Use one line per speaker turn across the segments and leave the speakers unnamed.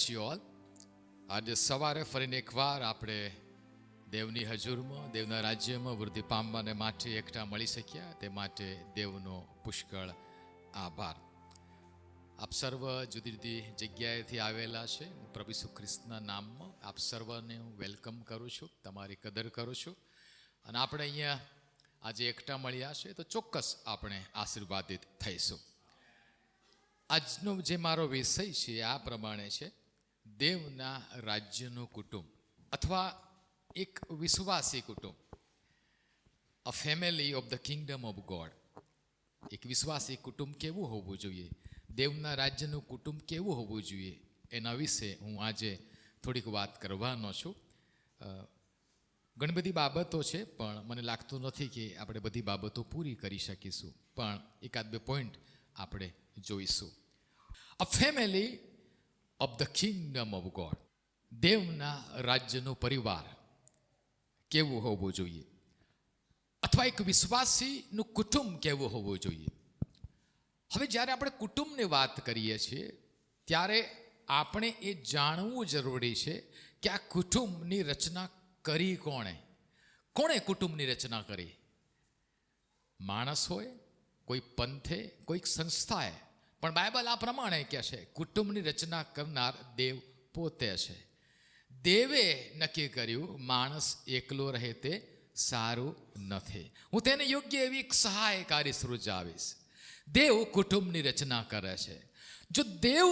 Bless you all આજે સવારે ફરીને એકવાર આપણે દેવની હજુરમાં, દેવના રાજ્યમાં, વૃદ્ધિ પામવાને માટે એકઠા મળી શક્યા. તે માટે દેવનો પુષ્કળ આભાર. આપ સર્વ જુદી જુદી જગ્યાએથી આવેલા છે. હું પ્રભુ સુખ્રિસ્તના નામમાં આપ સર્વને હું વેલકમ કરું છું, તમારી કદર કરું છું. અને આપણે અહીંયા આજે એકઠા મળ્યા છે, તો ચોક્કસ આપણે આશીર્વાદિત થઈશું. આજનો જે મારો વિષય છે, આ પ્રમાણે છે દેવના રાજ્યનું કુટુંબ અથવા એક વિશ્વાસી કુટુંબ. A family of the kingdom of God એક વિશ્વાસી કુટુંબ કેવું હોવું જોઈએ? દેવના રાજ્યનું કુટુંબ કેવું હોવું જોઈએ? એના વિશે હું આજે થોડીક વાત કરવાનો છું. ઘણી બધી બાબતો છે, પણ મને લાગતું નથી કે આપણે બધી બાબતો પૂરી કરી શકીશું. પણ એકાદ બે પોઈન્ટ આપણે જોઈશું. A family of the kingdom of God દેવના રાજ્યનો પરિવાર કેવું હોવું જોઈએ? અથવા એક વિશ્વાસીનું કુટુંબ કેવું હોવું જોઈએ? હવે જ્યારે આપણે કુટુંબની વાત કરીએ છીએ, ત્યારે આપણે એ જાણવું જરૂરી છે કે આ કુટુંબની રચના કરી કોણે? કોણે કુટુંબની રચના કરી? માણસ હોય, કોઈ પંથે, કોઈક સંસ્થાએ પણ બાઇબલ આ પ્રમાણે કહે છે, કુટુંબની રચના કરનાર દેવ પોતે છે. દેવે નક્કી કર્યું, માણસ એકલો રહે તે સારું નથી. હું તેને યોગ્ય એવી સહાયકારી સૃજાવીશ દેવ કુટુંબની રચના કરે છે. જો દેવ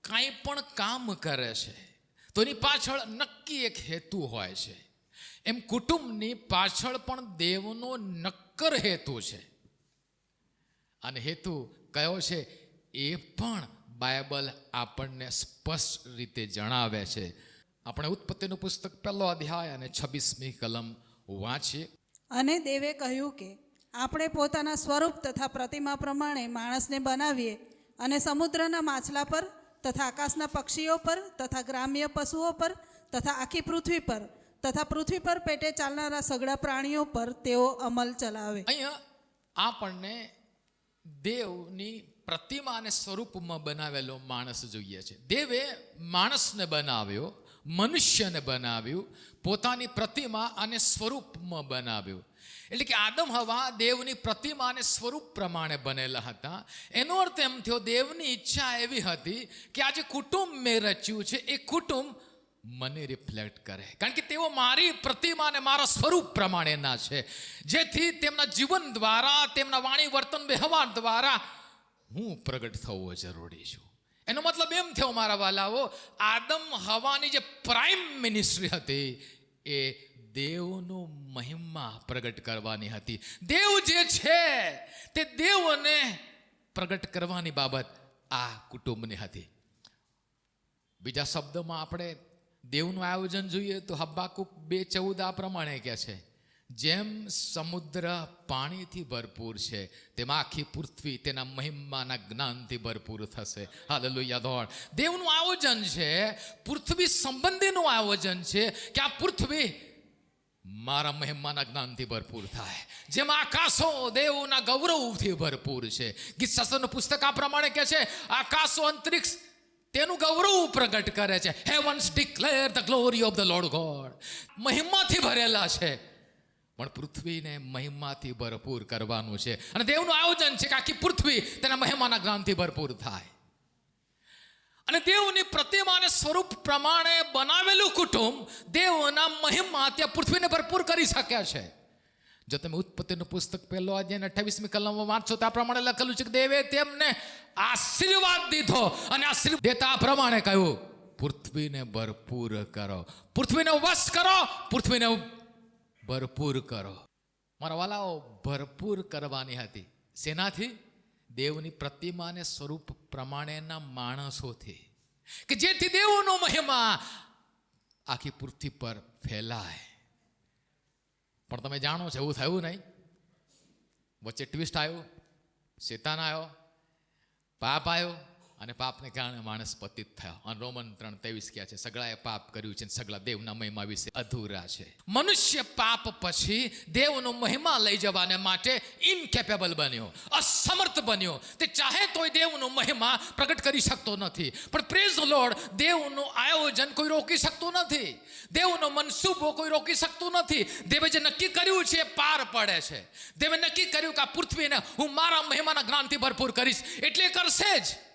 કાંઈ પણ કામ કરે છે, તો એની પાછળ નક્કી એક હેતુ હોય છે. એમ કુટુંબની પાછળ પણ દેવનો નક્કર હેતુ છે. અને હેતુ કયો છે? એ પણ બાઇબલ આપણને સ્પષ્ટ રીતે જણાવે છે. આપણે ઉત્પત્તિનું પુસ્તક પહેલો અધ્યાય અને છવ્વીસમી કલમ વાંચીએ.
અને દેવે કહ્યું કે આપણે પોતાના સ્વરૂપ તથા પ્રતિમા પ્રમાણે માણસને બનાવીએ અને સમુદ્રના માછલા પર તથા આકાશના પક્ષીઓ પર તથા ગ્રામ્ય પશુઓ પર તથા આખી પૃથ્વી પર તથા પૃથ્વી પર પેટે ચાલનારા સગડા પ્રાણીઓ પર તેઓ અમલ ચલાવે.
અહીંયા આપણને દેવની પ્રતિમા અને સ્વરૂપમાં બનાવેલો માણસ જોઈએ છે. દેવે માણસને બનાવ્યો, મનુષ્યને બનાવ્યું, પોતાની પ્રતિમા અને સ્વરૂપમાં બનાવ્યું. એટલે કે આદમ હવા દેવની પ્રતિમા અને સ્વરૂપ પ્રમાણે બનેલા હતા. એનો અર્થ એમ થયો, દેવની ઈચ્છા એવી હતી કે આ જે કુટુંબ મેં રચ્યું છે. એ કુટુંબ મને રિફ્લેક્ટ કરે. કારણ કે તેઓ મારી પ્રતિમા અને મારા સ્વરૂપ પ્રમાણેના છે. જેથી તેમના જીવન દ્વારા, તેમના વાણી વર્તન વ્યવહાર દ્વારા હું પ્રગટ થવો જરૂરી છું. એનો મતલબ એમ થયો મારા વાલાઓ, આદમ હવાની જે પ્રાઇમ મિનિસ્ટ્રી હતી, એ દેવનું મહિમા પ્રગટ કરવાની હતી. દેવ જે છે, તે દેવને પ્રગટ કરવાની બાબત આ કુટુંબની હતી. બીજા શબ્દમાં આપણે દેવનું આયોજન જોઈએ તો હબ્બાકુક બે ચૌદ આ પ્રમાણે કહે છે. જેમ સમુદ્ર પાણીથી ભરપૂર છે, તેમ આખી પૃથ્વી તેના મહિમાના જ્ઞાનથી ભરપૂર થશે. હાલેલુયા દોડ દેવનું આયોજન છે, પૃથ્વી સંબંધીનું આયોજન છે કે આ પૃથ્વી મારા મહેમાના જ્ઞાનથી ભરપૂર થાય. જેમ આકાશો દેવોના ગૌરવથી ભરપૂર છે. ગીત શાસ્ત્રનું પુસ્તક આ પ્રમાણે કહે છે, આકાશો અંતરિક્ષ તેનું ગૌરવ પ્રગટ કરે છે. Heavens declare the glory of the Lord God મહિમાથી ભરેલા છે. પણ પૃથ્વીને મહિમાથી ભરપૂર કરવાનું છે. અને દેવનું આયોજન છે કે આખી પૃથ્વી તેના મહિમાના જ્ઞાનથી ભરપૂર થાય. અને દેવની પ્રતિમાને સ્વરૂપ પ્રમાણે બનાવેલું કુટુંબ દેવના મહિમા ત્યાં પૃથ્વીને ભરપૂર કરી શક્યા છે. જો તમે ઉત્પત્તિનું પુસ્તક પહેલો અધ્યાય અઠ્ઠાવીસમી કલમમાં વાંચો, તો આ પ્રમાણે લખેલું છે કે દેવે તેમને આશીર્વાદ દીધો અને આશીર્વાદ દેતા પ્રમાણે કહ્યું, પૃથ્વીને ભરપૂર કરો. પૃથ્વીને વશ કરો, પૃથ્વીને ભરપૂર કરો. મારા વાલાઓ, ભરપૂર કરવાની હતી. શેનાથી? દેવની પ્રતિમા અને સ્વરૂપ પ્રમાણેના માણસોથી. કે જેથી દેવનો મહિમા આખી પૃથ્વી પર ફેલાય. પણ તમે જાણો છો એવું થયું નહીં. વચ્ચે ટ્વિસ્ટ આવ્યું શેતાન આવ્યો પાપ આવ્યો અને પાપને કારણે માણસ પતિત થયો. અને રોમન ત્રણ ત્રેવીસ કહે છે, સગળાએ પાપ કર્યું છે સગળા દેવના મહિમા વિશે અધૂરા છે. મનુષ્ય પાપ પછી દેવનો મહિમા લઈ જવાને માટે ઇનકેપેબલ બન્યો, અસમર્થ બન્યો. તે ચાહે તોય દેવનો મહિમા પ્રગટ કરી શકતો નથી. પણ પ્રેઝ લોર્ડ દેવનું આયોજન કોઈ રોકી શકતું નથી. દેવનો મનસૂબો કોઈ રોકી શકતું નથી. દેવે જે નક્કી કર્યું છે એ પાર પડે છે. દેવે નક્કી કર્યું કે આ પૃથ્વીને હું મારા મહિમાના જ્ઞાનથી ભરપૂર કરીશ. એટલે કરશે જ.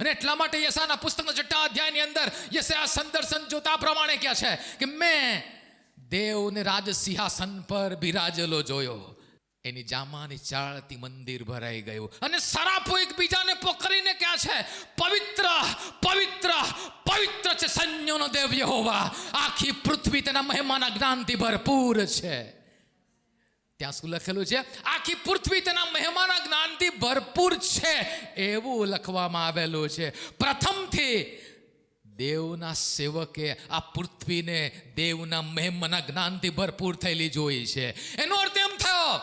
અને એટલા માટે યશાના પુસ્તકના છઠ્ઠા અધ્યાયની અંદર યસા સંદર્શન જોતા પ્રમાણે ક્યાં છે કે મેં દેવને રાજ સિંહાસન પર બિરાજેલો જોયો. એની જામાની ચાળતી મંદિર ભરાઈ ગયું. અને સરાફો એકબીજાને પોખરીને ક્યાં છે, પવિત્ર પવિત્ર પવિત્ર છે સૈન્યોનો દેવ યહોવા. આખી પૃથ્વી તેના મહેમાના જ્ઞાનથી ભરપૂર છે. ત્યાં શું લખેલું છે? આખી પૃથ્વી તેના મહેમાના જ્ઞાનથી ભરપૂર છે. એવું લખવામાં આવેલું છે. પ્રથમથી દેવના સેવકે આ પૃથ્વીને દેવના મહેમાના જ્ઞાનથી ભરપૂર થયેલી જોઈ છે. એનો અર્થ એમ થયો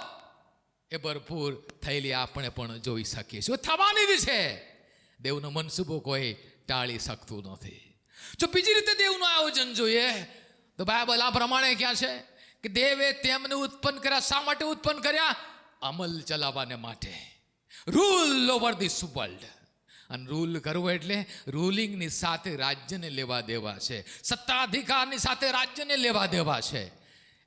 એ ભરપૂર થયેલી આપણે પણ જોઈ શકીએ છીએ થવાની જ છે. દેવનો મનસુબો કોઈ ટાળી શકતું નથી. જો બીજી રીતે દેવનું આયોજન જોઈએ, તો બાઇબલ આ પ્રમાણે ક્યાં છે? કે દેવે તેમને ઉત્પન્ન કર્યા, શા માટે ઉત્પન્ન કર્યા? અમલ ચલાવવાને માટે. રૂલ ઓવર ધી વર્લ્ડ અને રૂલ કરવો એટલે રૂલિંગની સાથે રાજ્યને લેવા દેવા છે. સત્તાધિકારની સાથે રાજ્યને લેવા દેવા છે.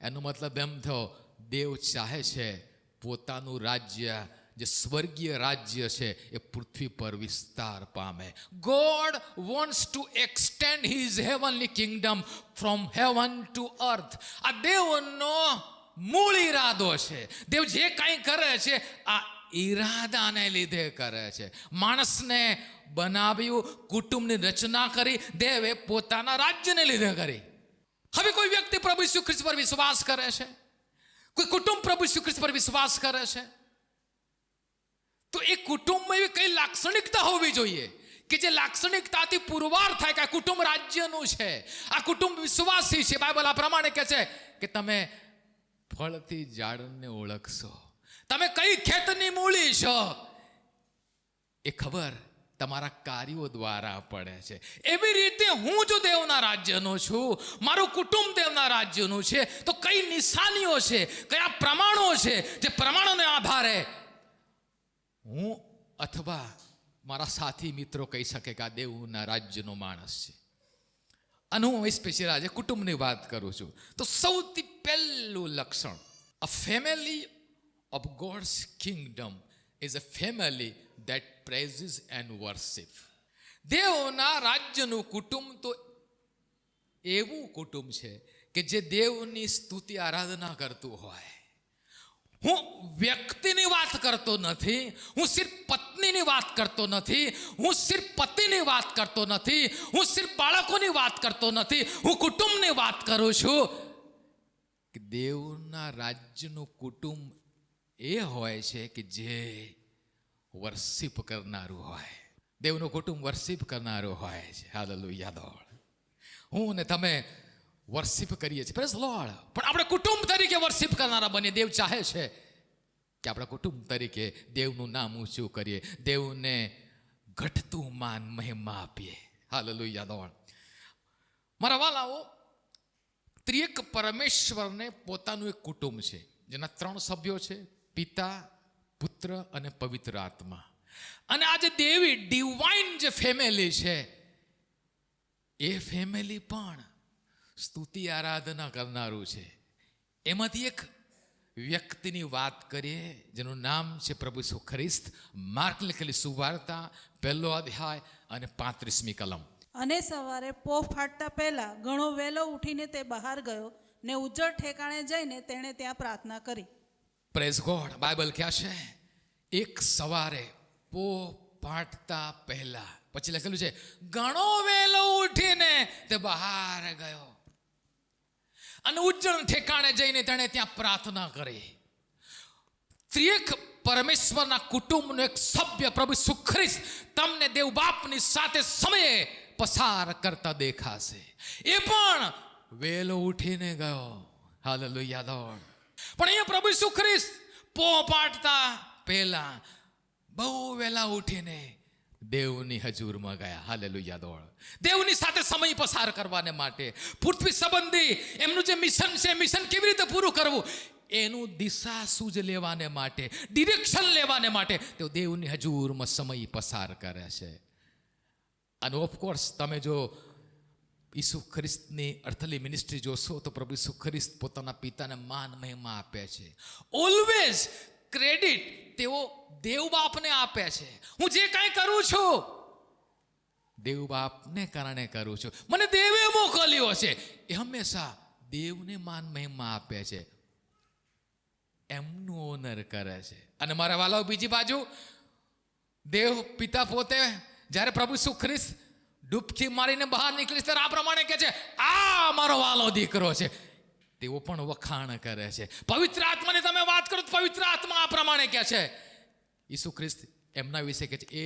એનો મતલબ એમ થયો, દેવ ચાહે છે પોતાનું રાજ્ય જે સ્વર્ગીય રાજ્ય છે, એ પૃથ્વી પર વિસ્તાર પામે. God wants to extend his heavenly kingdom from heaven to earth આ દેવનો મૂળ ઈરાદો છે. દેવ જે કાંઈ કરે છે, આ ઈરાદાને લીધે કરે છે. માણસને બનાવ્યું, કુટુંબની રચના કરી, દેવે પોતાના રાજ્યને લીધે કરી. હવે કોઈ વ્યક્તિ પ્રભુ ખ્રિસ્ત પર વિશ્વાસ કરે છે? કોઈ કુટુંબ પ્રભુ ખ્રિસ્ત પર વિશ્વાસ કરે છે? તો એ કુટુંબમાં એવી કઈ લાક્ષણિકતા હોવી જોઈએ કે જે લાક્ષણિકતાથી પુરવાર થાય કે આ કુટુંબ રાજ્યનું છે, આ કુટુંબ વિશ્વાસી છે? બાઇબલ આ પ્રમાણે કહે છે કે તમે ફળથી ઝાડને ઓળખશો. તમે કઈ ખેતની મૂળી છો? એ ખબર તમારા કાર્યો દ્વારા પડે છે. એવી રીતે હું જો દેવના રાજ્યનો છું, મારું કુટુંબ દેવના રાજ્યનું છે, તો કઈ નિશાનીઓ છે, કયા પ્રમાણો છે જે પ્રમાણોને આધારે હું અથવા મારા સાથી મિત્રો કહી શકે કે આ દેવના રાજ્યનો માણસ છે. અને હું સ્પેશિયલ આજે કુટુંબની વાત કરું છું. તો સૌથી પહેલું લક્ષણ a family of God's kingdom is a family that praises and worship દેવના રાજ્યનું કુટુંબ તો એવું કુટુંબ છે કે જે દેવની સ્તુતિ, આરાધના કરતું હોય. હું વ્યક્તિની વાત કરતો નથી, હું સિર્ફ પત્નીની વાત કરતો નથી, હું સિર્ફ પતિની વાત કરતો નથી, હું સિર્ફ બાળકોની વાત કરતો નથી, હું કુટુંબની વાત કરું છું. કે દેવના રાજ્યનું કુટુંબ એ હોય છે કે જે વર્શિપ કરનારું હોય. દેવનું કુટુંબ વર્શિપ કરનારું હોય છે. હાલ યાદોળ હું ને તમે વર્શિપ કરીએ છીએ. પ્રેઝ લોર્ડ પણ આપણે કુટુંબ તરીકે વર્શિપ કરનારા બને. દેવ ચાહે છે કે આપણે કુટુંબ તરીકે દેવનું નામ ઊંચું કરીએ. દેવને ઘટતું માન મહિમા આપીએ. હાલલું યાદોળ મારા વાલાઓ, ત્રિએક પરમેશ્વરને પોતાનું એક કુટુંબ છે. જેના ત્રણ સભ્યો છે, પિતા, પુત્ર અને પવિત્ર આત્મા. અને આજે દેવી ડિવાઇન જે ફેમિલી છે, એ ફેમિલી પણ સ્તુતિ આરાધના કરનારું છે. એમાંથી એક વ્યક્તિની વાત કરીએ જેનું નામ છે પ્રભુ સુ ખ્રિસ્ત. માર્ક લખેલી સુવાર્તા પહેલો અધ્યાય અને પાંત્રીસમી કલમ.
અને સવારે પોહ ફાટતા પહેલા ઘણો વહેલો ઉઠીને તે બહાર ગયો ને ઉજ્જળ ઠેકાણે જઈને તેણે ત્યાં પ્રાર્થના કરી.
પ્રેઝ ગોડ બાઇબલ ક્યાં છે? એક સવારે પો ફાટતા પહેલા. પછી લખેલું છે ઘણો વહેલો ઉઠીને તે બહાર ગયો. અને ઉજ્જળ ઠેકાણે જઈને તેણે ત્યાં પ્રાર્થના કરી. ત્રિએક પરમેશ્વરના કુટુંબનો એક સભ્ય પ્રભુ સુખ્રિસ્ત તમને દેવ બાપની સાથે સમયે પસાર કરતા દેખાશે. એ પણ વહેલો ઉઠીને ગયો. હાલેલુયા દોડ પણ અહીંયા પ્રભુ સુખ્રિસ્ત પો પાટતા પહેલા બહુ વહેલા ઉઠીને દેવની હજુરમાં ગયા. હાલેલું દોડ દેવની સાથે સમય પસાર કરવાને માટે પૃથ્વી સંબંધી એમનું જે મિશન છે મિશન કેવી રીતે પૂરું કરવું? એનું દિશા સૂઝ લેવાને માટે ડિરેક્શન લેવાને માટે તેઓ દેવની હજુરમાં સમય પસાર કરે છે. અને ઓફકોર્સ તમે જો ઈસુ ખ્રિસ્તની અર્થલી મિનિસ્ટ્રી જોશો તો પ્રભુ ઈસુ ખ્રિસ્ત પોતાના પિતાને માન મહિમા આપે છે. ઓલવેઝ ક્રેડિટ તેઓ દેવ બાપને આપે છે. હું જે કાંઈ કરું છું દેવ બાપને કારણે કરું છું. મને દેવે મોકલ્યો છે. એ હંમેશા દેવને માન મહિમા આપે છે. એમનું ઓનર કરે છે. અને મારા વાલાઓ બીજી બાજુ, દેવ પિતા પોતે જ્યારે પ્રભુ ઈસુ ખ્રિસ્ત ડૂબકી મારીને બહાર નીકળીશ ત્યારે આ પ્રમાણે કહે છે, આ મારો વાલો દીકરો છે. તેઓ પણ વખાણ કરે છે. પવિત્ર આત્માની તમે વાત કરો તો પવિત્ર આત્મા આ પ્રમાણે કહે છે. ઈસુ ખ્રિસ્ત એમના વિશે કહે છે, એ,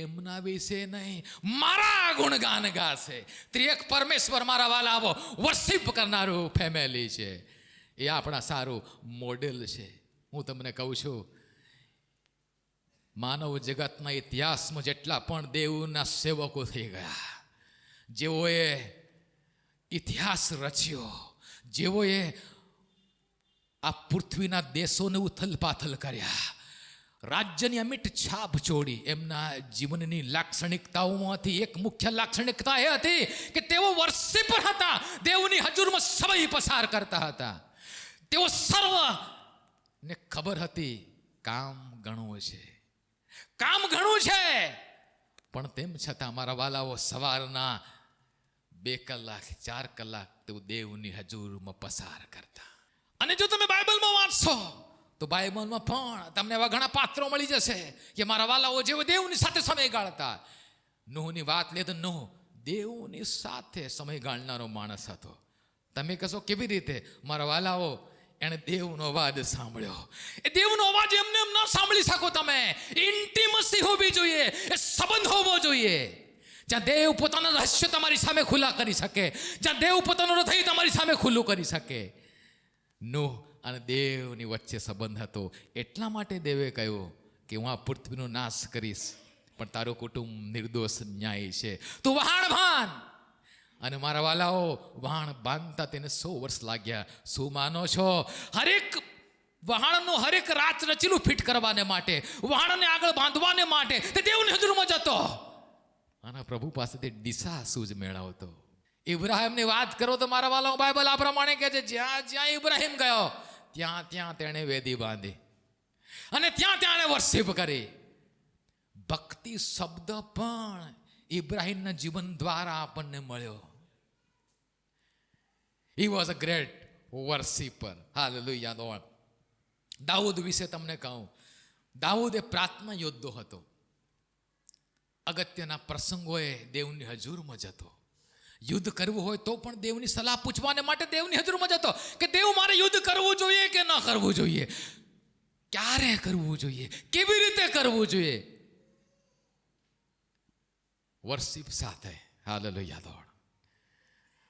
એમના વિશે નહીં, મારા ગુણગાન ગાશે. ત્રિએક પરમેશ્વર મારા વાલા આવો વર્શિપ કરનારું ફેમિલી છે. એ આપણા સારું મોડેલ છે. હું તમને કહું છું, માનવ જગતના ઇતિહાસમાં જેટલા પણ દેવના સેવકો થઈ ગયા, જેઓએ ઇતિહાસ રચ્યો, જેઓએ આ પૃથ્વીના દેશોને ઉથલ પાથલ કર્યા રાજ્યની અમિટ છાપ છોડી એમના જીવનની લાક્ષણિકતાઓમાંથી એક મુખ્ય લાક્ષણિકતા એ હતી કે તેઓ વર્ષે પર હતા, દેવની હજુરમાં સમય પસાર કરતા હતા. તેઓ સર્વ ને ખબર હતી કામ ઘણું છે. કામ ઘણું છે, પણ તેમ છતાં મારા વાલાઓ સવારના બે કલાક, ચાર કલાક તેઓ દેવની હજુરમાં પસાર કરતા. અને જો તમે બાઇબલમાં વાંચશો તો બાઇબલમાં પણ તમને એવા ઘણા પાત્રો મળી જશે કે મારા વાલાઓ જેવો દેવની સાથે સમય ગાળતા. નોહની વાત લે તો નોહ, દેવની સાથે સમય ગાળનારો માણસ હતો. તમે કહેશો કેવી રીતે? મારા વાલાઓ, એણે દેવનો અવાજ સાંભળ્યો. એ દેવનો અવાજ એમને એમ ન સાંભળી શકો તમે. ઇન્ટિમસી હોવી જોઈએ, એ સંબંધ હોવો જોઈએ. જ્યાં દેવ પોતાના રહસ્ય તમારી સામે ખુલ્લા કરી શકે, જ્યાં દેવ પોતાનું હૃદય તમારી સામે ખુલ્લું કરી શકે. નો અને દેવની વચ્ચે સંબંધ હતો. એટલા માટે દેવે કહ્યું કે હું આ પૃથ્વીનો નાશ કરીશ, પણ તારું કુટુંબ નિર્દોષ ન્યાય છે. તું વહાણ ભાન! અને મારા વાલાઓ વહાણ બાંધતા તેને સો વર્ષ લાગ્યા. શું માનો છો? હરેક વહાણનું હરેક રાત રચીલું ફિટ કરવાને માટે, વહાણને આગળ બાંધવાને માટે તે દેવની હજુરમાં જતો. આના પ્રભુ પાસેથી દિશા સૂજ મેળવતો. ઇબ્રાહિમની વાત કરો તો મારા વાલાઓ બાઇબલ આ પ્રમાણે કહે છે, જ્યાં જ્યાં ઇબ્રાહિમ ગયો ત્યાં ત્યાં તેણે વેદી બાંધી અને ત્યાં ત્યાં એણે વર્શિપ કરી. ભક્તિ શબ્દ પણ ઇબ્રાહીમના જીવન દ્વારા આપણને મળ્યો. He was a great worshipper hallelujah Lord Dawood વિશે તમને કહું. દાઉદ એ પ્રાર્થના યોદ્ધો હતો. અગત્યના પ્રસંગોએ દેવની હજુરમાં જતો. યુદ્ધ કરવું હોય તો પણ દેવની સલાહ પૂછવાને માટે દેવની હજુરમાં જતો કે દેવ મારે યુદ્ધ કરવું જોઈએ કે ન કરવું જોઈએ? ક્યારે કરવું જોઈએ? કેવી રીતે કરવું જોઈએ? વર્ષિપ સાથે. હાલ યાદોડ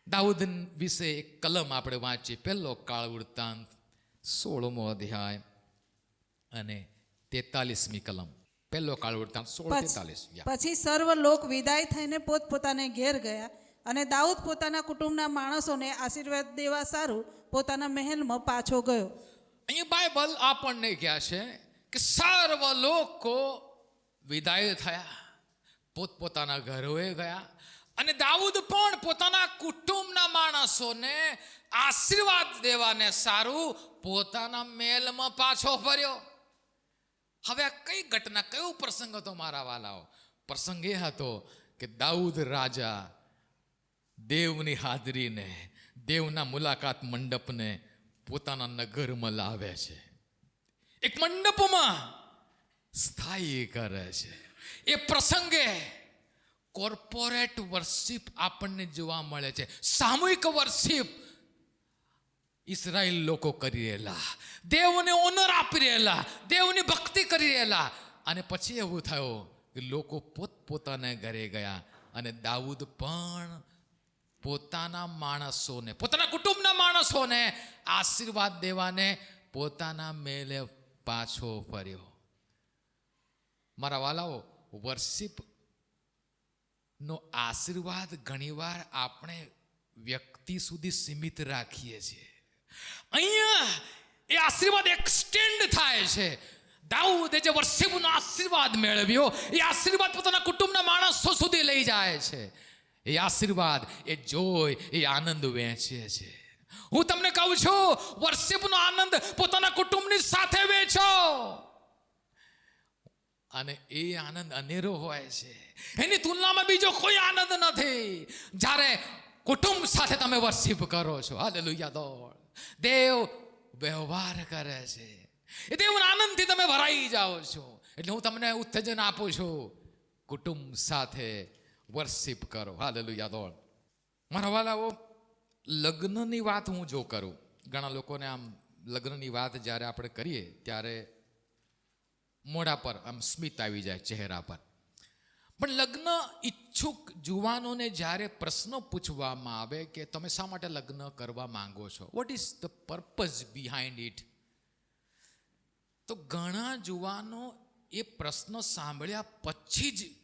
દાઉદ વિશે એક કલમ આપણે વાંચીએ. પહેલો કાળ વૃત્તાંત સોળમો અધ્યાય અને તેતાલીસમી કલમ. પહેલો કાળ વૃત્તાંત સોળ તેતાલીસ.
પછી પછી સર્વ લોક વિદાય થઈને પોતપોતાને ઘેર ગયા. અને દાઉદ પોતાના કુટુંબના માણસોને આશીર્વાદ દેવા સારું પોતાના મહેલમાં પાછો ગયો.
અહીં બાઇબલ આપણને કહે છે કે સર્વ લોકો વિદાય થયા. પોતપોતાના ઘરોએ ગયા અને દાઉદ પણ પોતાના કુટુંબના માણસોને આશીર્વાદ દેવાને સારું પોતાના મેલમાં પાછો ફર્યો. હવે આ કઈ ઘટના, કયો પ્રસંગ હતો મારા વાલાઓ? પ્રસંગ એ હતો કે દાઉદ રાજા દેવની હાજરીને, દેવના મુલાકાત મંડપને પોતાના નગરમાં લાવે છે. એક મંડપમાં સ્થાયી કરે છે. એ પ્રસંગે કોર્પોરેટ વર્શિપ આપણને જોવા મળે છે. સામૂહિક વર્શિપ ઇસરાયલ લોકો કરી રહેલા. દેવને ઓનર આપી રહેલા. દેવની ભક્તિ કરી રહેલા. અને પછી એવું થયું કે લોકો પોતપોતાના ઘરે ગયા અને દાઉદ પણ પોતાના માણસોને, પોતાના કુટુંબના માણસોને આશીર્વાદ દેવાને પોતાના મેલે પાછો ફર્યો. મારા વાલાઓ વર્શિપ નો આશીર્વાદ ઘણીવાર આપણે વ્યક્તિ સુધી સીમિત રાખીએ છીએ. અહીંયા એ આશીર્વાદ એક્સટેન્ડ થાય છે. દાઉદે જે વર્શિપનો આશીર્વાદ મેળવ્યો, એ આશીર્વાદ પોતાના કુટુંબના માણસો સુધી લઈ જાય છે. એ આશીર્વાદ, એ જોઈ એ આનંદ વહેંચે છે. હું તમને કહું છું વર્ષિપનો આનંદ પોતાના કુટુંબની સાથે વેચો અને એ આનંદ અનેરો હોય છે. એની તુલનામાં બીજો કોઈ આનંદ નથી. જ્યારે કુટુંબ સાથે તમે વર્શિપ કરો છો. હાલેલુયા દોડ દેવ વ્યવહાર કરે છે. એ દેવ આનંદથી તમે ભરાઈ જાઓ છો. એટલે હું તમને ઉત્તેજન આપું છું. કુટુંબ સાથે વર્શિપ કરો. હાલેલુયા દોડ મારા વાલાઓ, લગ્નની વાત હું જો કરું, ઘણા લોકોને આમ લગ્નની વાત જ્યારે આપણે કરીએ, ત્યારે મોઢા પર આમ સ્મિત આવી જાય ચહેરા પર. પણ લગ્ન ઈચ્છુક જુવાનોને જ્યારે પ્રશ્નો પૂછવામાં આવે કે તમે શા માટે લગ્ન કરવા માંગો છો? What is the purpose behind it તો ઘણા જુવાનો એ પ્રશ્ન સાંભળ્યા પછી જ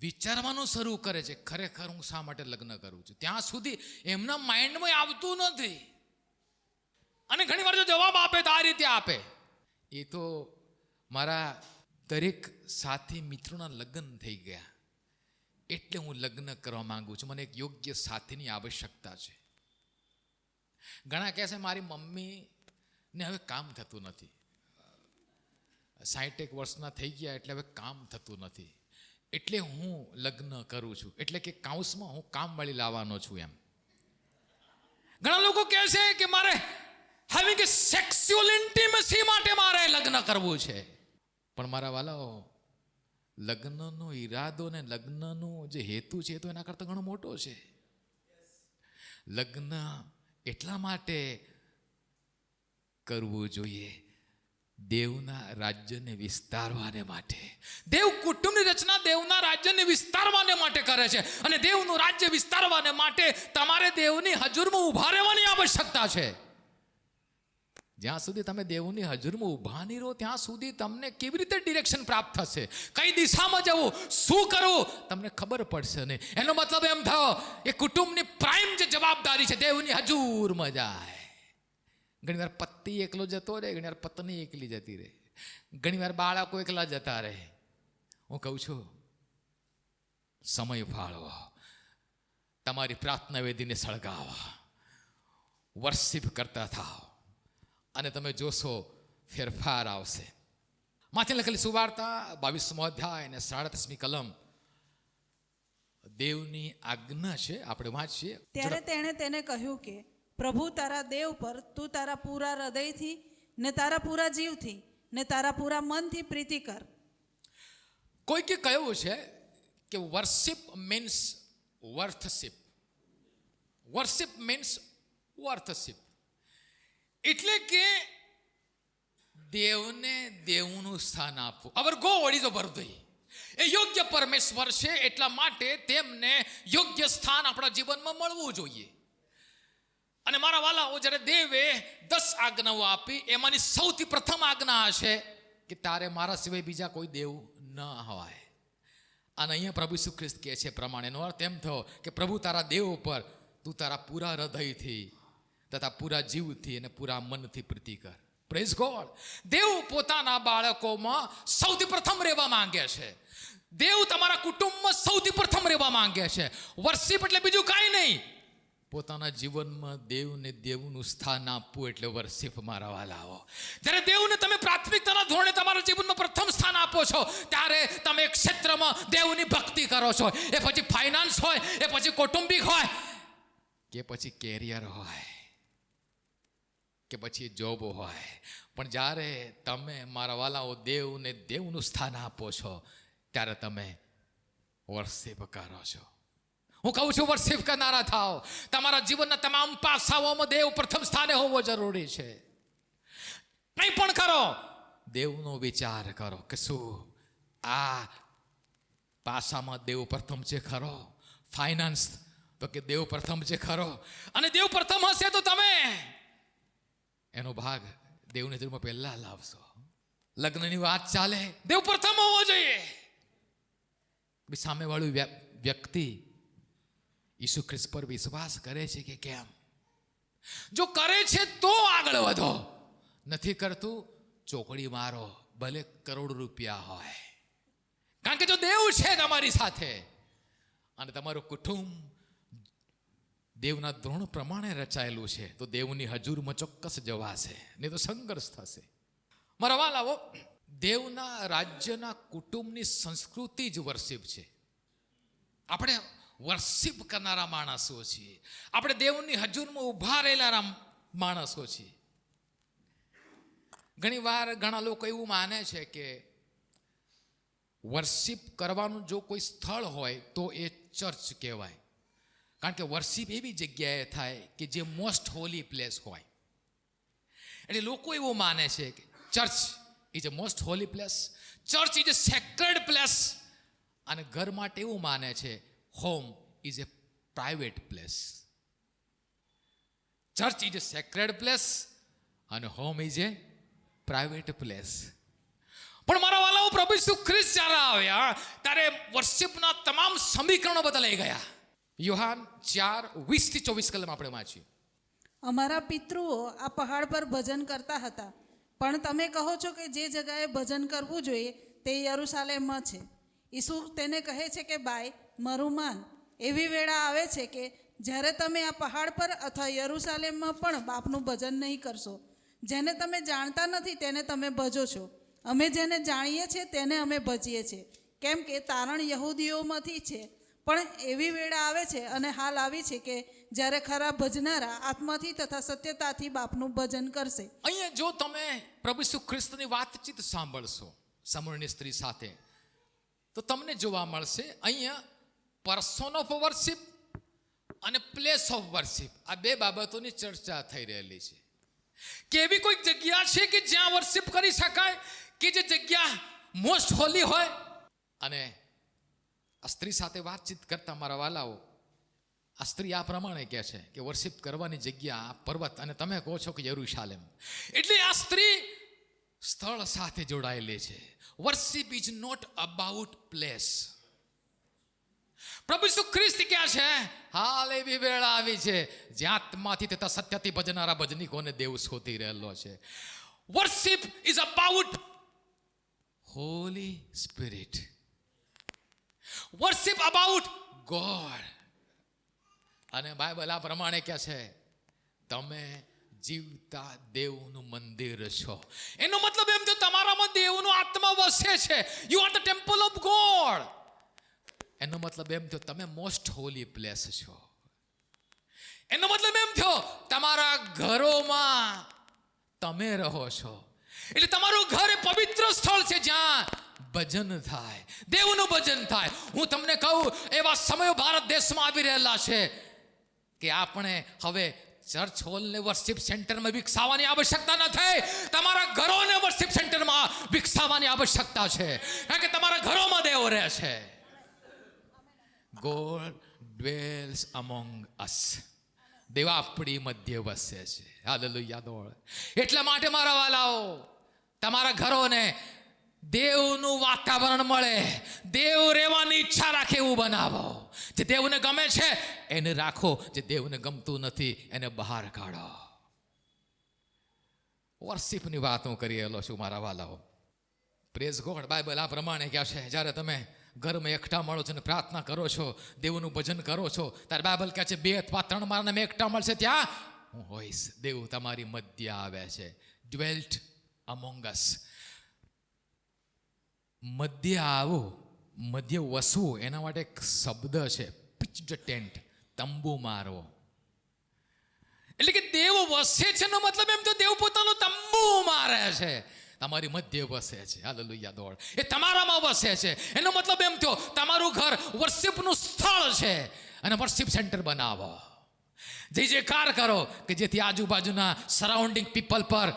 વિચારવાનું શરૂ કરે છે, ખરેખર હું શા માટે લગ્ન કરું છું? ત્યાં સુધી એમના માઇન્ડમાં આવતું નથી. અને ઘણી વાર જો જવાબ આપે તો આ રીતે આપે. એ તો મારા દરેક સાથી મિત્રોના લગ્ન થઈ ગયા. એટલે હું લગ્ન કરવા માંગુ છું. મને એક યોગ્ય સાથીની આવશ્યકતા છે. ઘણા કહે છે, મારી મમ્મીને હવે કામ થતું નથી. સાહીઠેક વર્ષના થઈ ગયા એટલે હવે કામ થતું નથી. એટલે હું લગ્ન કરું છું. એટલે કે કાઉસમાં હું કામ મળી લાવવાનો છું એમ. ઘણા લોકો કહે છે કે મારે હેવિંગ કે સેક્સ્યુઅલ ઇન્ટિમસી માટે મારે લગ્ન કરવું છે. પણ મારા વાલાઓ, લગ્નનો ઈરાદો ને લગ્નનો જે હેતુ છે તો એના કરતાં ઘણો મોટો છે. લગ્ન એટલા માટે કરવું જોઈએ દેવના રાજ્યને વિસ્તારવાને માટે. દેવ કુટુંબની રચના દેવના રાજ્યને વિસ્તારવાને માટે કરે છે અને દેવનું રાજ્ય વિસ્તારવાને માટે તમારે દેવની હજુરમાં ઊભા રહેવાની આવશ્યકતા છે. જ્યાં સુધી તમે દેવની હજુરમાં ઊભા નહીં રહો, ત્યાં સુધી તમને કેવી રીતે ડિરેક્શન પ્રાપ્ત થશે? કઈ દિશામાં જવું? શું કરવું? તમને ખબર પડશે નહીં. એનો મતલબ એમ થયો, એ કુટુંબની પ્રાઇમ જે જવાબદારી છે, દેવની હજુરમાં જાય. ઘણીવાર પતિ એકલો જતો રહે ઘણીવાર પત્ની એકલી જતી રહે. ઘણીવાર બાળકો એકલા જતા રહે. હું કહું છું સમય ફાળવો. તમારી પ્રાર્થના વેદીને સળગાવો. વર્શિપ કરતા થાઓ. અને તમે જોશો ફેરફાર આવશે. માથે લખેલી સુવાર્તા બાવીસમો અધ્યાય અને સાડત્રીસમી કલમ. દેવની આજ્ઞા છે આપણે વાંચીએ.
ત્યારે તેણે તેને કહ્યું કે પ્રભુ તારા દેવ પર તું તારા પૂરા હૃદયથી ને તારા પૂરા જીવથી ને તારા પૂરા મનથી પ્રીતિ કર.
કોઈકે કહ્યું છે કે worship means worthship worship means worthship એટલે કે દેવને દેવનું સ્થાન આપવું. Our God is over the એ યોગ્ય પરમેશ્વર છે એટલા માટે તેમને યોગ્ય સ્થાન આપણા જીવનમાં મળવું જોઈએ. મારા જ્યારે દેવે દસ આજ્ઞાઓ આપી, એમાંની સૌથી પ્રથમ આજ્ઞા હશે કે તારે મારા સિવાય બીજા કોઈ દેવ ન હોય. અને અહીંયા પ્રભુ ખ્રિસ્ત કહે છે પ્રમાણેનો અર્થ એમ થયો કે પ્રભુ તારા દેવ ઉપર તું તારા પૂરા હૃદયથી તથા પૂરા જીવથી અને પૂરા મનથી પ્રીતિ કર. પ્રેઝ ગોડ દેવ પોતાના બાળકોમાં સૌથી પ્રથમ રહેવા માંગે છે. દેવ તમારા કુટુંબમાં સૌથી પ્રથમ રહેવા માંગે છે. વર્ષિપ એટલે બીજું કાંઈ નહીં. પોતાના જીવનમાં દેવને દેવનું સ્થાન આપવું એટલે વર્શિપ મારા વાલાઓ જ્યારે દેવને તમે પ્રાથમિકતાના ધોરણે તમારા જીવનમાં પ્રથમ સ્થાન આપો છો, ત્યારે તમે ક્ષેત્રમાં દેવની ભક્તિ કરો છો. એ પછી ફાઇનાન્સ હોય, એ પછી કૌટુંબિક હોય, કે પછી કેરિયર હોય, કે પછી જોબ હોય. પણ જ્યારે તમે મારા વાલાઓ દેવને દેવનું સ્થાન આપો છો, ત્યારે તમે વર્શિપ કરો છો. હું કહું છું, વર્શિપ કરનારા થાવ તમારા જીવનના તમામ પાસાઓમાં દેવ પ્રથમ સ્થાને હોવો જરૂરી છે. કંઈ પણ કરો. દેવનો વિચાર કરો કે શું? આ પાસામાં દેવ પ્રથમ છે ખરો? ફાઇનાન્સ તો કે દેવ પ્રથમ છે ખરો? અને દેવ પ્રથમ હશે તો તમે એનો ભાગ દેવની ધર્મ પહેલા લાવશો. લગ્નની વાત ચાલે. દેવ પ્રથમ હોવો જોઈએ. સામેવાળું વ્યક્તિ ઈસુ ખ્રિસ્ત પર વિશ્વાસ કરે છે કે કેમ? જો કરે છે તો આગળ વધો. નથી કરતું, ચોકડી મારો, ભલે કરોડ રૂપિયા હોય. કારણ કે જો દેવ છે તમારી સાથે, અને તમારું કુટુંબ દેવના ધોરણ પ્રમાણે રચાયેલું છે, તો દેવની હજુરમાં ચોક્કસ જવાશે નહીં તો સંઘર્ષ થશે. મારા આવો, દેવના રાજ્યના કુટુંબની સંસ્કૃતિ જ વર્શિપ છે. આપણે વર્શિપ કરનારા માણસો છીએ. આપણે દેવની હજુરમાં ઊભા રહેલા માણસો છીએ. ઘણી વાર ઘણા લોકો એવું માને છે કે વર્શિપ કરવાનું જો કોઈ સ્થળ હોય તો એ ચર્ચ કહેવાય. કારણ કે વર્શિપ એવી જગ્યાએ થાય કે જે મોસ્ટ હોલી પ્લેસ હોય. એટલે લોકો એવું માને છે કે church is a most holy place church is a sacred place અને ઘર માટે એવું માને છે home is a private place church is a sacred place અને home is a private place પણ મારા વાલાઓ, પ્રભુ શું ખ્રિસ્ત જ્યારે આવ્યા ત્યારે વર્ષિપના તમામ સમીકરણો બદલાઈ ગયા. યુહાન ચાર, વીસથી ચોવીસ કલમ આપણે વાંચીએ.
અમારા પિતૃઓ આ પહાડ પર ભજન કરતા હતા. પણ તમે કહો છો કે જે જગાએ ભજન કરવું જોઈએ તે યરુસાલેમમાં છે. ઈસુ તેને કહે છે કે બાય મારું માન. એવી વેળા આવે છે કે જ્યારે તમે આ પહાડ પર અથવા યરુસાલેમમાં પણ બાપનું ભજન નહીં કરશો, જેને તમે જાણતા નથી તેને તમે ભજો છો. અમે જેને જાણીએ છીએ તેને અમે ભજીએ છીએ. કેમ કે તારણ યહૂદીઓમાંથી છે. પણ એવી વેળા આવે છે અને હાલ આવી છે કે જ્યારે ખરા ભજનારા આત્માથી તથા સત્યતાથી બાપનું ભજન કરશે.
અહીંયા જો તમે પ્રભુ ઈસુ ખ્રિસ્તની વાતચીત સાંભળશો સમૂહની સ્ત્રી સાથે, તો તમને જોવા મળશે, અહીંયા પર્સન ઓફ વર્શિપ અને પ્લેસ ઓફ વર્શિપ આ બે બાબતોની ચર્ચા થઈ રહેલી છે. કે એવી કોઈ જગ્યા છે કે જ્યાં વર્શિપ કરી શકાય? કે જે જગ્યા મોસ્ટ હોલી હોય? અને આ સ્ત્રી સાથે વાતચીત કરતા મારા વાલાઓ, આ સ્ત્રી આ પ્રમાણે કહે છે કે વર્શિપ કરવાની જગ્યા પર્વત અને તમે કહો છો કે યરુશાલેમ. એટલે આ સ્ત્રી સ્થળ સાથે જોડાયેલી છે. Worship is not about place પ્રભુ શું ખ્રિસ્ત ક્યાં છે? હાલ એવી વેળા આવી છે આત્માથી તથા સત્યથી ભજનારા ભજનીકોને દેવ શોધી રહેલો છે. Worship is about Holy Spirit worship about God અને બાઇબલ આ પ્રમાણે કહે છે, તમે જીવતા દેવનું મંદિર છો. એનો મતલબ એમ છે, તમારામાં દેવનું આત્મા વસે છે. You are the temple of God એનો મતલબ એમ થયો, તમે મોસ્ટ હોલી પ્લેસ છો. એનો મતલબ એમ થયો, તમારા ઘરોમાં તમે રહો છો. એટલે તમારું ઘર એ પવિત્ર સ્થળ છે જ્યાં ભજન થાય, દેવનું ભજન થાય. હું તમને કહું, એવા સમયો ભારત દેશમાં આવી રહેલા છે કે આપણે હવે ચર્ચ હોલને વર્શિપ સેન્ટરમાં વિકસાવવાની આવશ્યકતા નથી તમારા ઘરોને વર્શિપ સેન્ટરમાં વિકસાવવાની આવશ્યકતા છે. કારણ કે તમારા ઘરોમાં દેવો રહે છે. ગોડ ડ્વેલ્સ અમોંગ અસ દેવા આપણી મધ્ય વસે છે હાલેલુયા દોડ એટલા માટે મારા વાલાઓ, તમારા ઘરોને દેવનું વાતાવરણ મળે. દેવ રહેવાની ઈચ્છા રાખે એવું બનાવો. જે દેવને ગમે છે, એને રાખો. જે દેવને ગમતું નથી, એને બહાર કાઢો. વર્શિપની વાત હું કરી રહેલો છું, મારા વાલાઓ. પ્રેઝ ગોડ બાઇબલ આ પ્રમાણે કહે છે. જ્યારે તમે ઘરમાં એકઠા મળો છો અને પ્રાર્થના કરો છો, દેવનું ભજન કરો છો. તારે બાઇબલ કહે છે, બે અથવા ત્રણ મારાને મેં એકઠા મળશે ત્યાં? હું હોઈશ. દેવ તમારી મધ્ય આવે છે. ડ્વેલ્ટ અમોંગસ મધ્ય આવો, મધ્ય વસવું, એના માટે એક શબ્દ છે. પિચ ટેન્ટ તંબુ મારવો. એટલે કે દેવ વસે છે એનો મતલબ એમ તો દેવ પોતાનો તંબુ મારે છે. તમારી મધ્ય વસે છે. હાલેલુયા દોડ. એ તમારામાં વસે છે. એનો મતલબ એમ થયો, તમારું ઘર વર્શિપનું સ્થળ છે અને વર્શિપ સેન્ટર બનાવો. જે જે કાર કરો, કે જેથી આજુબાજુના સરાઉન્ડિંગ પીપલ પર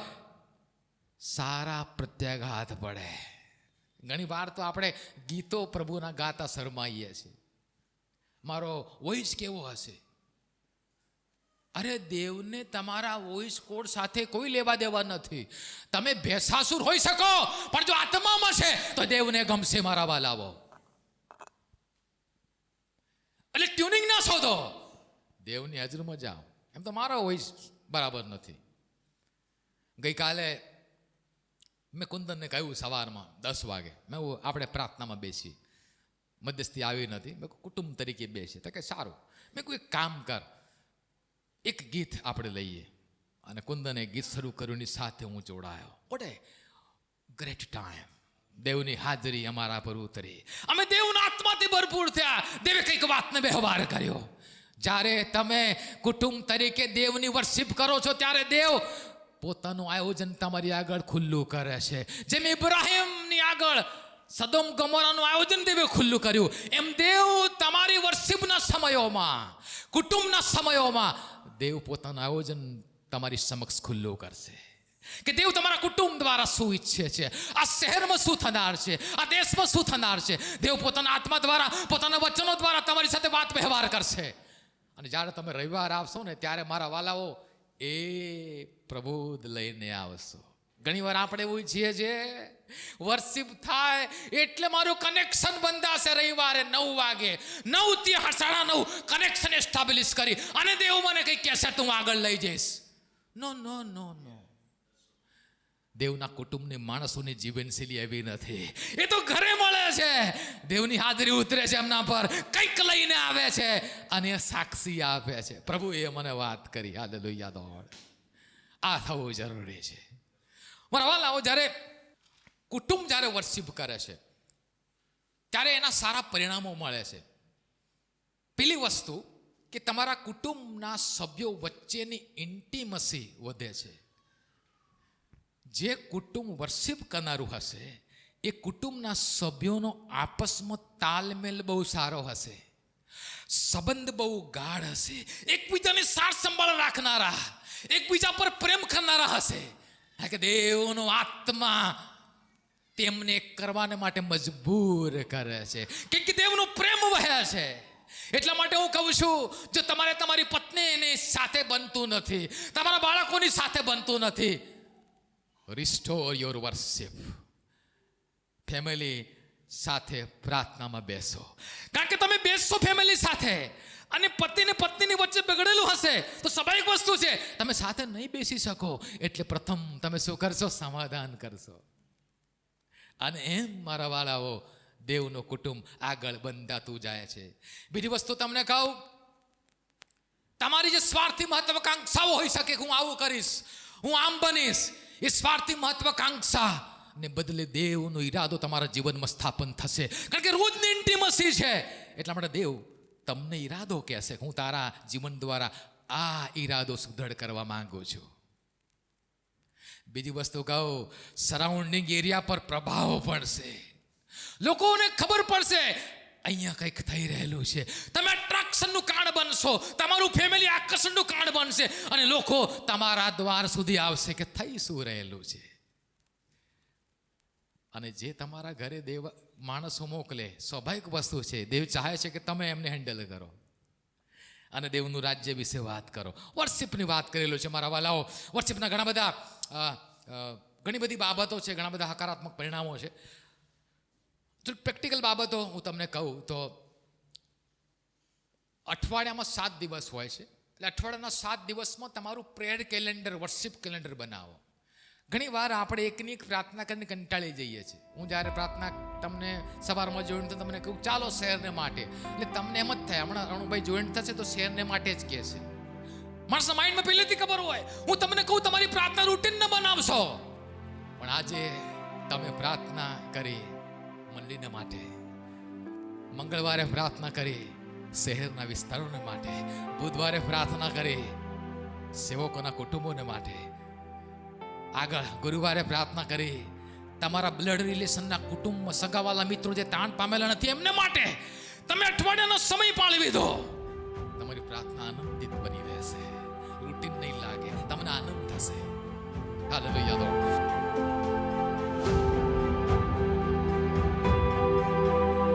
સારા પ્રત્યાઘાત પડે. ઘણી વાર તો આપણે ગીતો પ્રભુના ગાતા શરમાઈએ છીએ. મારો વોઇસ કેવો હશે? અરે દેવને તમારા વોઇસ કોડ સાથે કોઈ લેવા દેવા નથી. તમે ભેસાસુર હોઈ શકો, પણ જો આત્મામાં છે, તો દેવને ગમશે મારા વાલાવો એટલે ટ્યુનિંગ ના શોધો. દેવની હાજરીમાં જાઓ. એમ તો મારો વોઇસ બરાબર નથી. ગઈકાલે મેં કુંદનને કહ્યું સવારમાં દસ વાગે. મેં આપણે પ્રાર્થનામાં બેસી મધ્યસ્થી આવી નથી. મેં કુટુંબ તરીકે બેસી તો કે, સારું. મેં કોઈ કામ કર. એક ગીત આપણે લઈએ. અને કુંદને ગીત શરૂ કર્યુંની સાથે હું જોડાયો. વોટ ગ્રેટ ટાઈમ દેવની હાજરી અમારા પર ઉતરી. અમે દેવના આત્માથી ભરપૂર થયા. દેવે કંઈક વાતને વ્યવહાર કર્યો. જ્યારે તમે કુટુંબ તરીકે દેવની વર્શિપ કરો છો, ત્યારે દેવ પોતાનું આયોજન તમારી આગળ ખુલ્લું કરે છે. જેમ ઇબ્રાહિમની આગળ સદોમ ગમોરાનું આયોજન દેવે ખુલ્લું કર્યું, એમ દેવ તમારી વર્શિપના સમયોમાં, કુટુંબના સમયોમાં દેવ પોતાનું આયોજન તમારી સમક્ષ ખુલ્લું કરશે. કે દેવ તમારા કુટુંબ દ્વારા શું ઈચ્છે છે. આ શહેરમાં શું થનાર છે? આ દેશમાં શું થનાર છે? દેવ પોતાના આત્મા દ્વારા, પોતાના વચનો દ્વારા તમારી સાથે વાત વ્યવહાર કરશે. અને જ્યારે તમે રવિવાર આવશો ને, ત્યારે મારા વાલાઓ એ પ્રબોધ લઈને આવશો. ઘણીવાર આપણે એવું છીએ છે વર્શિપ થાય એટલે મારું કનેક્શન બંધાશે રવિવારે નવ વાગે. નવથી સાડા નવ કનેક્શન એસ્ટાબ્લિશ કરી અને દેવ મને કંઈ કહેશે, તું આગળ લઈ જઈશ. નો નો નો નો દેવના કુટુંબની માણસોની જીવનશૈલી એવી નથી. એ તો ઘરે મળે છે. દેવની હાજરી ઉતરે છે એમના પર. કંઈક લઈને આવે છે અને સાક્ષી આપે છે. પ્રભુએ મને વાત કરી. હાલે લોહિયા દોડ. આ થવું જરૂરી છે. મારા વાલાઓ જ્યારે કુટુંબ જ્યારે વર્શિપ કરે છે, ત્યારે એના સારા પરિણામો મળે છે. પેલી વસ્તુ કે તમારા કુટુંબના સભ્યો વચ્ચેની ઇન્ટિમસી વધે છે. જે કુટુંબ વર્શિપ કરનારું હશે, એ કુટુંબના સભ્યોનો આપસમાં તાલમેલ બહુ સારો હશે, સંબંધ બહુ ગાઢ હશે, એકબીજાની સાર સંભાળ રાખનારા, એકબીજા પર પ્રેમ કરનારા હશે કારણ કે દેવનો આત્મા તેમને કરવાને માટે મજબૂર કરે છે. કેમ કે દેવનો પ્રેમ વહે છે. એટલા માટે હું કહું છું, જો તમારે તમારી પત્નીની સાથે બનતું નથી, તમારા બાળકોની સાથે બનતું નથી રિસ્ટોર યોર વર્શિપ ફેમિલી સાથે પ્રાર્થનામાં બેસો. કારણ કે તમે બેસો ફેમિલી સાથે. અને પતિ ને પત્નીની વચ્ચે બગડેલું હશે. તો સ્વાભાવિક વસ્તુ છે, તમે સાથે નહીં બેસી શકો. એટલે પ્રથમ તમે શું કરશો? સમાધાન કરશો. અને એમ મારા વાળાઓ દેવનો કુટુંબ આગળ બંધાતું જાય છે. બીજી વસ્તુ તમને કહું, તમારી જે સ્વાર્થી મહત્વકાંક્ષાઓ હોઈ શકે, હું આવું કરીશ, હું આમ બનીશ, એ સ્વાર્થી મહત્વકાંક્ષા ને બદલે દેવનો ઈરાદો તમારા જીવનમાં સ્થાપન થશે. કારણ કે રોજની ઇન્ટિમસી છે. એટલા માટે દેવ તમને ઈરાદો કહેશે હું તારા જીવન દ્વારા આ ઈરાદો સુદૃઢ કરવા માંગુ છું. બીજી વસ્તુ કહું સરાઉન્ડિંગ એરિયા પર પ્રભાવ પડશે. લોકોને ખબર પડશે, અહીંયા કંઈક થઈ રહેલું છે. તમે એટ્રેક્શનનું કારણ બનશો, તમારું ફેમિલી આકર્ષણનું કારણ બનશે અને લોકો તમારા દ્વાર સુધી આવશે કે થઈ શું રહેલું છે. અને જે તમારા ઘરે દેવ માણસો મોકલે, સ્વાભાવિક વસ્તુ છે. દેવ ચાહે છે કે તમે એમને હેન્ડલ કરો. અને દેવનું રાજ્ય વિશે વાત કરો. વર્શિપની વાત કરેલો છે મારા વાલાઓ. વર્શિપના ઘણા બધા ઘણી બધી બાબતો છે, ઘણા બધા હકારાત્મક પરિણામો છે. પ્રેક્ટિકલ બાબતો હું તમને કહું તો અઠવાડિયામાં સાત દિવસ હોય છે. એટલે અઠવાડિયાના સાત દિવસમાં તમારું પ્રેયર કેલેન્ડર વર્શિપ કેલેન્ડર બનાવો. ઘણી વાર આપણે એકની એક પ્રાર્થના કરીને કંટાળી જઈએ છીએ. હું જ્યારે પ્રાર્થના તમને સવારમાં જોઈન તો તમને કહું, ચાલો શહેરને માટે. એટલે તમને એમ જ થાય, હમણાં અરુણભાઈ જોઈન્ટ થશે તો શહેરને માટે જ કહે છે. માણસના માઇન્ડમાં પહેલેથી ખબર હોય, હું તમને કહું, તમારી પ્રાર્થના રૂટીન ન બનાવશો. પણ આજે તમે પ્રાર્થના કરી મંદિરને માટે. મંગળવારે પ્રાર્થના કરી શહેરના વિસ્તારોને માટે. બુધવારે પ્રાર્થના કરી સેવકોના કુટુંબોને માટે. આગળ ગુરુવારે પ્રાર્થના કરી. તમારા બ્લડ રિલેશનના કુટુંબમાં સગાવાલા મિત્રો જે તાણ પામેલા નથી, એમને માટે તમે અઠવાડિયાનો સમય પાળવી દો તમારી પ્રાર્થના આનંદિત બની રહેશે. રૂટીન નહીં લાગે. તમને આનંદ થશે. હાલે યાદો